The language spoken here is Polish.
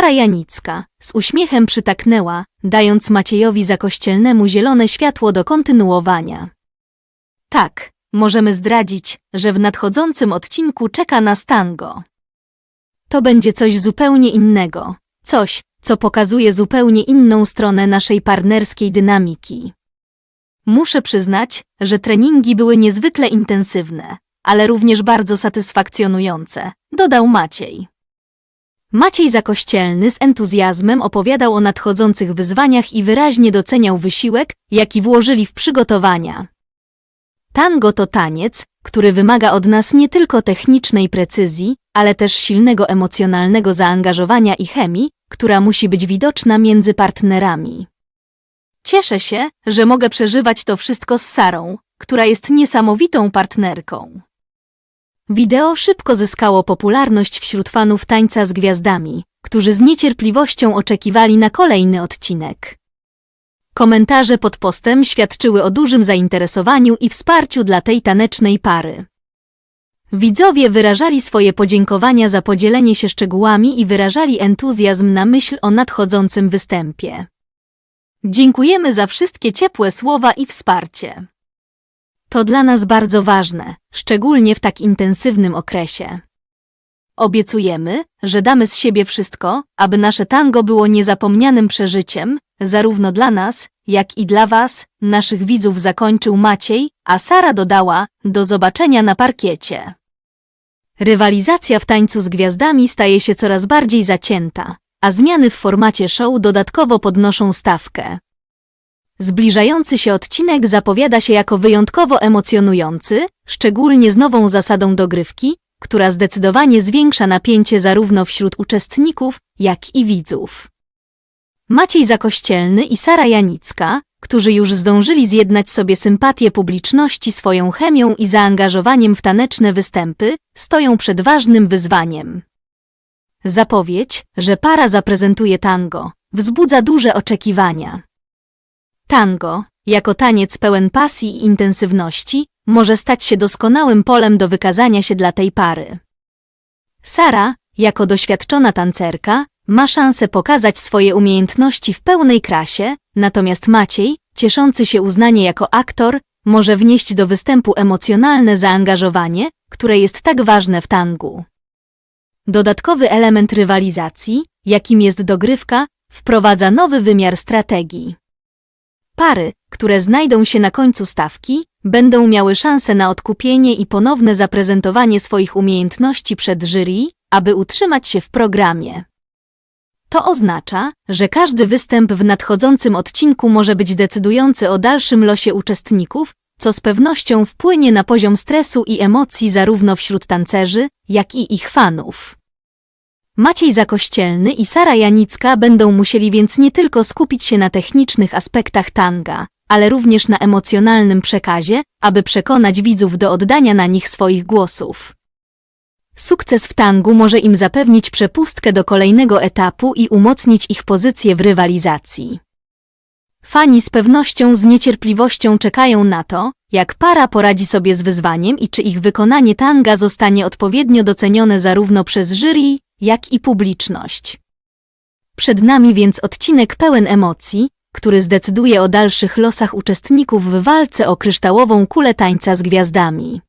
Sara Janicka z uśmiechem przytaknęła, dając Maciejowi Zakościelnemu zielone światło do kontynuowania. Tak, możemy zdradzić, że w nadchodzącym odcinku czeka nas tango. To będzie coś zupełnie innego, coś, co pokazuje zupełnie inną stronę naszej partnerskiej dynamiki. Muszę przyznać, że treningi były niezwykle intensywne, ale również bardzo satysfakcjonujące, dodał Maciej. Maciej Zakościelny z entuzjazmem opowiadał o nadchodzących wyzwaniach i wyraźnie doceniał wysiłek, jaki włożyli w przygotowania. Tango to taniec, który wymaga od nas nie tylko technicznej precyzji, ale też silnego emocjonalnego zaangażowania i chemii, która musi być widoczna między partnerami. Cieszę się, że mogę przeżywać to wszystko z Sarą, która jest niesamowitą partnerką. Wideo szybko zyskało popularność wśród fanów tańca z gwiazdami, którzy z niecierpliwością oczekiwali na kolejny odcinek. Komentarze pod postem świadczyły o dużym zainteresowaniu i wsparciu dla tej tanecznej pary. Widzowie wyrażali swoje podziękowania za podzielenie się szczegółami i wyrażali entuzjazm na myśl o nadchodzącym występie. Dziękujemy za wszystkie ciepłe słowa i wsparcie. To dla nas bardzo ważne, szczególnie w tak intensywnym okresie. Obiecujemy, że damy z siebie wszystko, aby nasze tango było niezapomnianym przeżyciem, zarówno dla nas, jak i dla Was, naszych widzów zakończył Maciej, a Sara dodała, do zobaczenia na parkiecie. Rywalizacja w tańcu z gwiazdami staje się coraz bardziej zacięta, a zmiany w formacie show dodatkowo podnoszą stawkę. Zbliżający się odcinek zapowiada się jako wyjątkowo emocjonujący, szczególnie z nową zasadą dogrywki, która zdecydowanie zwiększa napięcie zarówno wśród uczestników, jak i widzów. Maciej Zakościelny i Sara Janicka, którzy już zdążyli zjednać sobie sympatię publiczności swoją chemią i zaangażowaniem w taneczne występy, stoją przed ważnym wyzwaniem. Zapowiedź, że para zaprezentuje tango, wzbudza duże oczekiwania. Tango, jako taniec pełen pasji i intensywności, może stać się doskonałym polem do wykazania się dla tej pary. Sara, jako doświadczona tancerka, ma szansę pokazać swoje umiejętności w pełnej krasie, natomiast Maciej, cieszący się uznanie jako aktor, może wnieść do występu emocjonalne zaangażowanie, które jest tak ważne w tangu. Dodatkowy element rywalizacji, jakim jest dogrywka, wprowadza nowy wymiar strategii. Pary, które znajdą się na końcu stawki, będą miały szansę na odkupienie i ponowne zaprezentowanie swoich umiejętności przed jury, aby utrzymać się w programie. To oznacza, że każdy występ w nadchodzącym odcinku może być decydujący o dalszym losie uczestników, co z pewnością wpłynie na poziom stresu i emocji zarówno wśród tancerzy, jak i ich fanów. Maciej Zakościelny i Sara Janicka będą musieli więc nie tylko skupić się na technicznych aspektach tanga, ale również na emocjonalnym przekazie, aby przekonać widzów do oddania na nich swoich głosów. Sukces w tangu może im zapewnić przepustkę do kolejnego etapu i umocnić ich pozycję w rywalizacji. Fani z pewnością z niecierpliwością czekają na to, jak para poradzi sobie z wyzwaniem i czy ich wykonanie tanga zostanie odpowiednio docenione zarówno przez jury, jak i publiczność. Przed nami więc odcinek pełen emocji, który zdecyduje o dalszych losach uczestników w walce o kryształową kulę tańca z gwiazdami.